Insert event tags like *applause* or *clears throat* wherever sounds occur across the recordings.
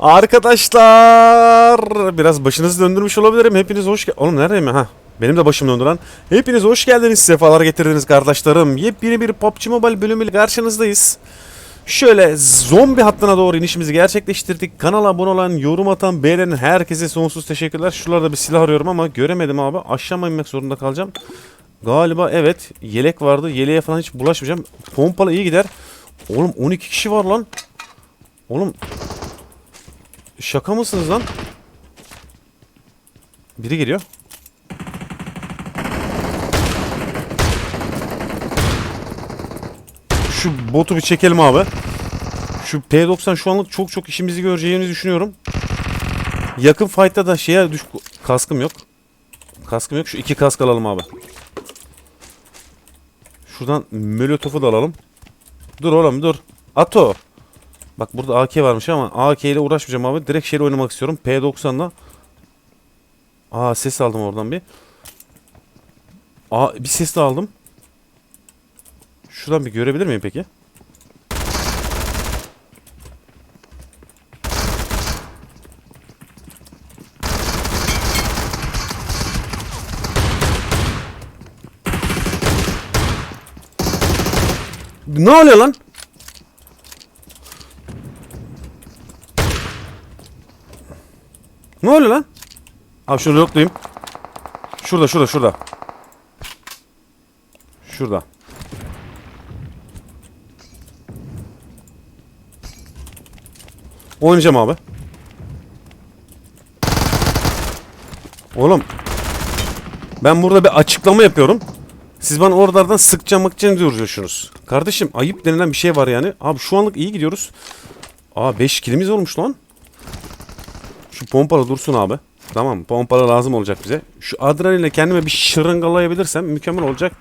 Arkadaşlar biraz başınızı döndürmüş olabilirim. Hepiniz hoş gel... Oğlum neredeyim? Ha. Benim de başım döndü lan. Hepiniz hoş geldiniz. Sefalar getirdiniz kardeşlerim. Yepyeni bir PUBG Mobile bölümüyle karşınızdayız. Şöyle zombi hattına doğru inişimizi gerçekleştirdik. Kanala abone olan, yorum atan, beğenen herkese sonsuz teşekkürler. Şuralarda bir silah arıyorum ama göremedim abi. Aşağı inmek zorunda kalacağım? Galiba evet. Yelek vardı. Yeleğe falan hiç bulaşmayacağım. Pompalı iyi gider. Oğlum 12 kişi var lan. Oğlum Şaka mısınız lan? Biri geliyor. Şu botu bir çekelim abi. Şu P90 şu anlık çok çok işimizi göreceğini düşünüyorum. Yakın fight'ta da şeye düş... Kaskım yok. Kaskım yok. Şu iki kask alalım abi. Şuradan Molotov'u da alalım. Dur oğlum dur. Ato. Bak burada AK varmış ama AK ile uğraşmayacağım abi. Direkt şeyle oynamak istiyorum. P90'la. Aa ses aldım oradan bir. Aa bir ses de aldım. Şuradan bir görebilir miyim peki? Ne oluyor lan? Ne oluyor lan? Abi şunu yoklayayım. Şurada şurada şurada. Şurada. Oynayacağım abi. Oğlum. Ben burada bir açıklama yapıyorum. Siz bana oralardan sıkça mıkça diyorsunuz. Kardeşim ayıp denilen bir şey var yani. Abi şu anlık iyi gidiyoruz. Aa 5 kilimiz olmuş lan. Şu pompalı dursun abi. Tamam pompalı lazım olacak bize. Şu adrenalinle kendime bir şırıngalayabilirsem mükemmel olacak.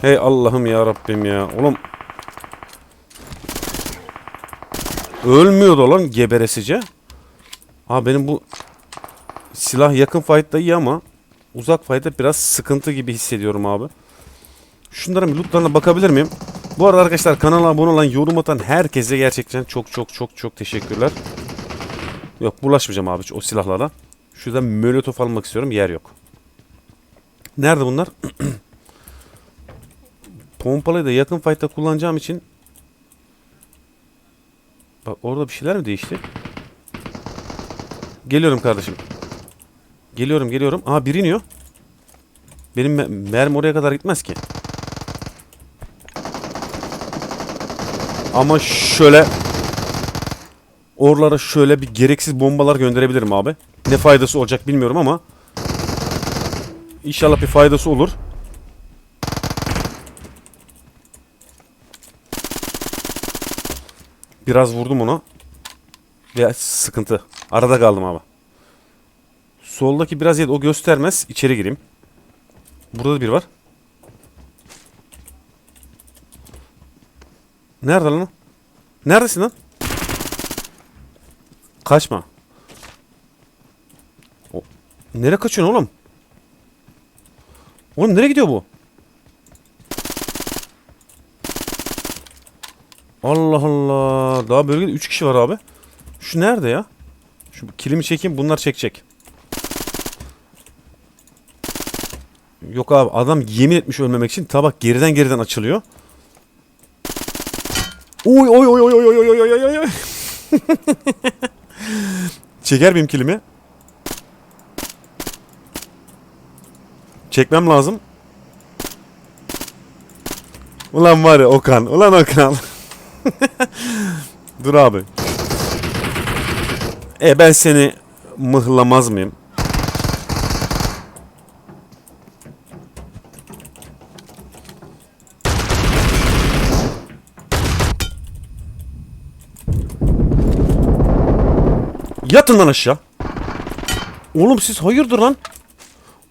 Hey Allah'ım ya Rabbim ya. Oğlum. Ölmüyordu lan geberesice. Abi benim bu silah yakın fight'ta iyi ama uzak fight'ta biraz sıkıntı gibi hissediyorum abi. Şunların lootlarına bakabilir miyim? Bu arada arkadaşlar kanala abone olan, yorum atan herkese gerçekten çok çok çok çok teşekkürler. Yok bulaşmayacağım abi o silahlara. Şuradan molotof almak istiyorum. Yer yok. Nerede bunlar? *clears throat* Pompalıyı da yakın fight'ta kullanacağım için Bak orada bir şeyler mi değişti? Geliyorum kardeşim. Geliyorum geliyorum. Aa biri iniyor. Benim me- mermi oraya kadar gitmez ki. Ama şöyle Oralara şöyle bir gereksiz bombalar gönderebilirim abi. Ne faydası olacak bilmiyorum ama. İnşallah bir faydası olur. Biraz vurdum ona. Ve sıkıntı. Arada kaldım abi. Soldaki biraz yedi. O göstermez. İçeri gireyim. Burada da bir var. Nerede lan? Neredesin lan? Kaçma. O, nereye kaçıyorsun oğlum? Oğlum nereye gidiyor bu? Allah Allah. Daha bölgede 3 kişi var abi. Şu nerede ya? Şu kilimi çekeyim bunlar çekecek. Yok abi adam yemin etmiş ölmemek için tabak geriden geriden açılıyor. Oy oy oy oy oy oy oy oy oy. Çeker miyim kilimi? Çekmem lazım. Ulan var ya Okan. Ulan Okan. *laughs* Dur abi. E ben seni mıhlamaz mıyım? Yatın lan aşağı. Oğlum siz hayırdır lan?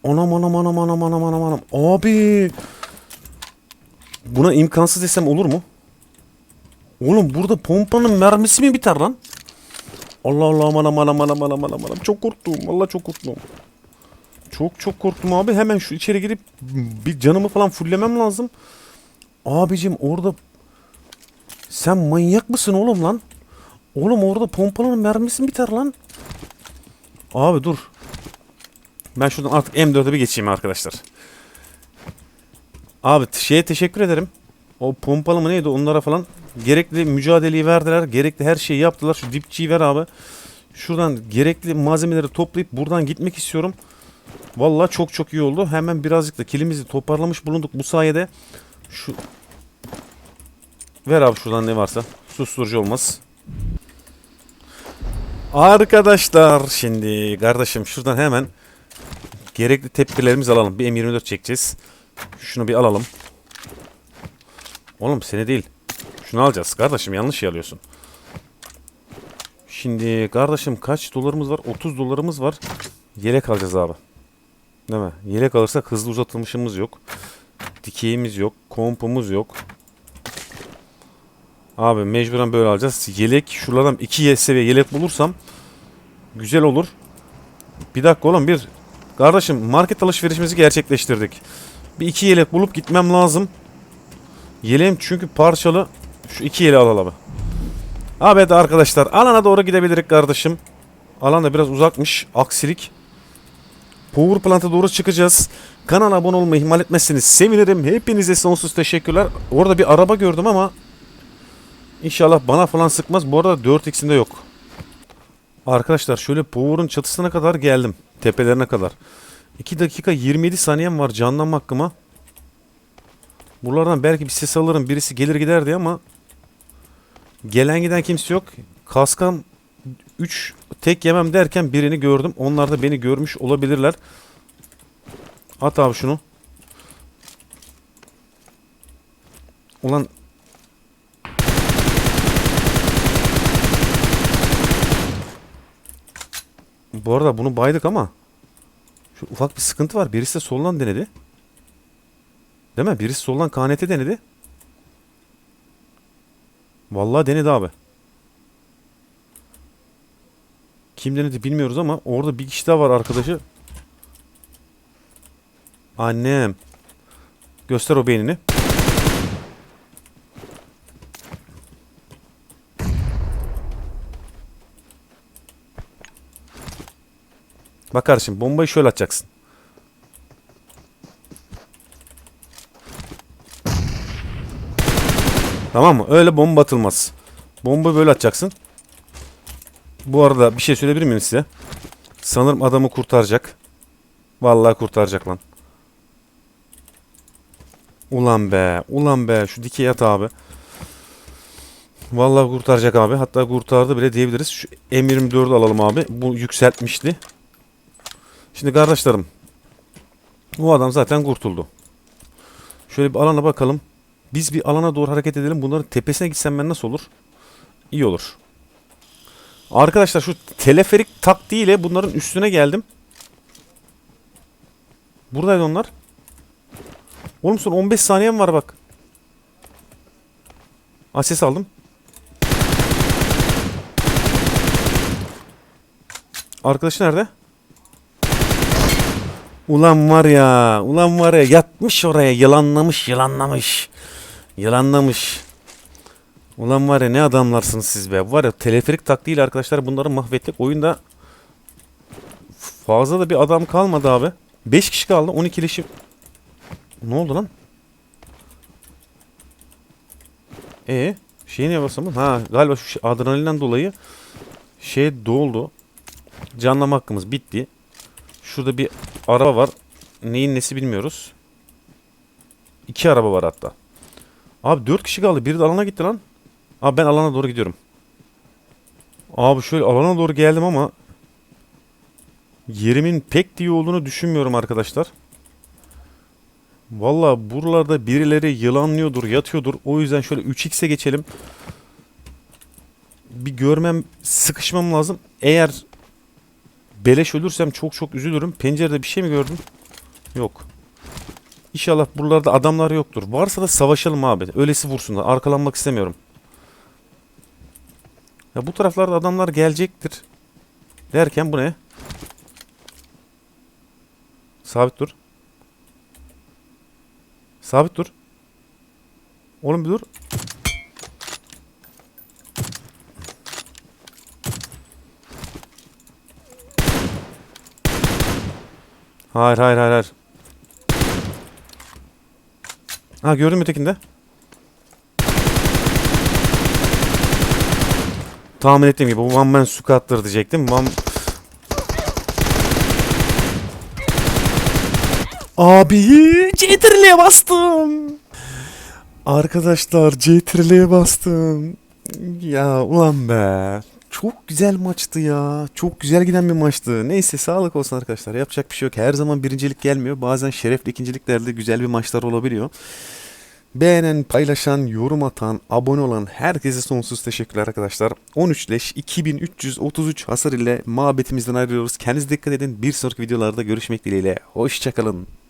Anam anam anam anam anam anam anam. Abi. Buna imkansız desem olur mu? Oğlum burada pompanın mermisi mi biter lan? Allah Allah aman aman aman aman aman aman. Çok korktum. Vallahi çok korktum. Çok çok korktum abi. Hemen şu içeri girip bir canımı falan fullemem lazım. Abicim orada sen manyak mısın oğlum lan? Oğlum orada pompalının mermisi mi biter lan? Abi dur. Ben şuradan artık M4'e bir geçeyim arkadaşlar. Abi şeye teşekkür ederim. O pompalı mı neydi onlara falan gerekli mücadeleyi verdiler. Gerekli her şeyi yaptılar. Şu dipçiyi ver abi. Şuradan gerekli malzemeleri toplayıp buradan gitmek istiyorum. Vallahi çok çok iyi oldu. Hemen birazcık da kilimizi toparlamış bulunduk bu sayede. Şu Ver abi şuradan ne varsa. Susturucu olmaz. Arkadaşlar şimdi kardeşim şuradan hemen gerekli tepkilerimizi alalım. Bir M24 çekeceğiz. Şunu bir alalım. Oğlum seni değil. Şunu alacağız kardeşim yanlış şey alıyorsun. Şimdi kardeşim kaç dolarımız var? 30 dolarımız var. Yelek alacağız abi. Değil mi? Yelek alırsak hızlı uzatılmışımız yok. Dikeyimiz yok. Kompumuz yok. Abi mecburen böyle alacağız. Yelek şuradan 2 seviye yelek bulursam güzel olur. Bir dakika oğlum bir kardeşim market alışverişimizi gerçekleştirdik. Bir iki yelek bulup gitmem lazım. Yeleğim çünkü parçalı. Şu iki yeleği alalım abi. Abi hadi arkadaşlar alana doğru gidebiliriz kardeşim. Alan da biraz uzakmış. Aksilik. Power Plant'a doğru çıkacağız. Kanala abone olmayı ihmal etmezseniz sevinirim. Hepinize sonsuz teşekkürler. Orada bir araba gördüm ama İnşallah bana falan sıkmaz. Bu arada 4x'inde yok. Arkadaşlar şöyle Power'ın çatısına kadar geldim. Tepelerine kadar. 2 dakika 27 saniyem var canlanma hakkıma. Buralardan belki bir ses alırım. Birisi gelir gider diye ama gelen giden kimse yok. Kaskan 3 tek yemem derken birini gördüm. Onlar da beni görmüş olabilirler. At abi şunu. Ulan Bu arada bunu baydık ama şu ufak bir sıkıntı var. Birisi de soldan denedi. Değil mi? Birisi soldan KNT denedi. Vallahi denedi abi. Kim denedi bilmiyoruz ama orada bir kişi daha var arkadaşı. Annem. Göster o beynini. Bak kardeşim bombayı şöyle atacaksın. Tamam mı? Öyle bomba atılmaz. Bomba böyle atacaksın. Bu arada bir şey söyleyebilir miyim size? Sanırım adamı kurtaracak. Vallahi kurtaracak lan. Ulan be, ulan be. Şu dikey at abi. Vallahi kurtaracak abi. Hatta kurtardı bile diyebiliriz. Şu M24'ü alalım abi. Bu yükseltmişti. Şimdi kardeşlerim. Bu adam zaten kurtuldu. Şöyle bir alana bakalım. Biz bir alana doğru hareket edelim. Bunların tepesine gitsem ben nasıl olur? İyi olur. Arkadaşlar şu teleferik taktiğiyle bunların üstüne geldim. Buradaydı onlar. Oğlum son 15 saniyem var bak. Aa, ses aldım. Arkadaşı nerede? Ulan var ya, ulan var ya yatmış oraya yılanlamış yılanlamış. Yılanlamış. Ulan var ya ne adamlarsınız siz be. Var ya teleferik taktiğiyle arkadaşlar bunları mahvettik. Oyunda fazla da bir adam kalmadı abi. 5 kişi kaldı. 12 leşim. Ne oldu lan? E şey ne basamın? Ha galiba şu adrenalinden dolayı şey doldu. Canlama hakkımız bitti. Şurada bir araba var. Neyin nesi bilmiyoruz. İki araba var hatta. Abi dört kişi kaldı. Biri de alana gitti lan. Abi ben alana doğru gidiyorum. Abi şöyle alana doğru geldim ama yerimin pek de iyi olduğunu düşünmüyorum arkadaşlar. Valla buralarda birileri yılanlıyordur, yatıyordur. O yüzden şöyle 3x'e geçelim. Bir görmem, sıkışmam lazım. Eğer beleş ölürsem çok çok üzülürüm. Pencerede bir şey mi gördüm? Yok. İnşallah buralarda adamlar yoktur. Varsa da savaşalım abi. Öylesi vursunlar. Arkalanmak istemiyorum. Ya bu taraflarda adamlar gelecektir. Derken bu ne? Sabit dur. Sabit dur. Oğlum bir dur. Hayır hayır hayır hayır. Ha gördün mü ötekinde? Tahmin ettiğim gibi one man squat'tır diyecektim. One... Abi CTRL'ye bastım. Arkadaşlar CTRL'ye bastım. Ya ulan be. Çok güzel maçtı ya. Çok güzel giden bir maçtı. Neyse sağlık olsun arkadaşlar. Yapacak bir şey yok. Her zaman birincilik gelmiyor. Bazen şerefli ikinciliklerde güzel bir maçlar olabiliyor. Beğenen, paylaşan, yorum atan, abone olan herkese sonsuz teşekkürler arkadaşlar. 13 leş 2333 hasar ile muhabbetimizden ayrılıyoruz. Kendinize dikkat edin. Bir sonraki videolarda görüşmek dileğiyle. Hoşçakalın.